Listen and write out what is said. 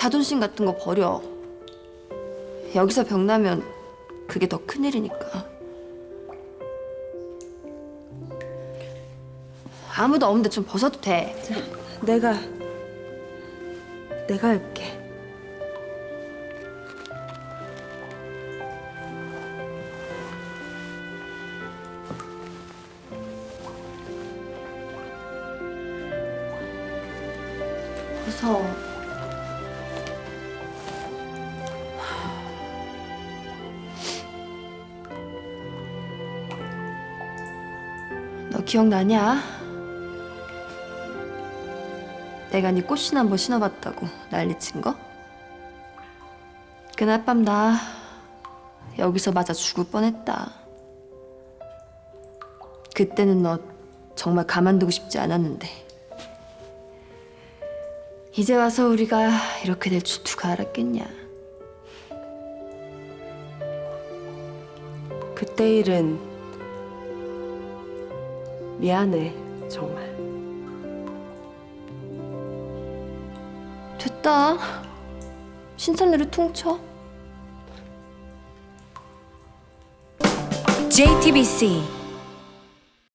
자존심 같은 거 버려. 여기서 병나면 그게 더 큰일이니까. 아무도 없는데 좀 벗어도 돼. 내가 내가 할게. 벗어. 너 기억나냐? 내가 네 꽃신 한번 신어봤다고 난리친 거? 그날 밤 나 여기서 맞아 죽을 뻔했다. 그때는 너 정말 가만두고 싶지 않았는데. 이제 와서 우리가 이렇게 될 줄 누가 알았겠냐. 그때 일은 미안해 정말. 됐다. 신선내를 퉁쳐. JTBC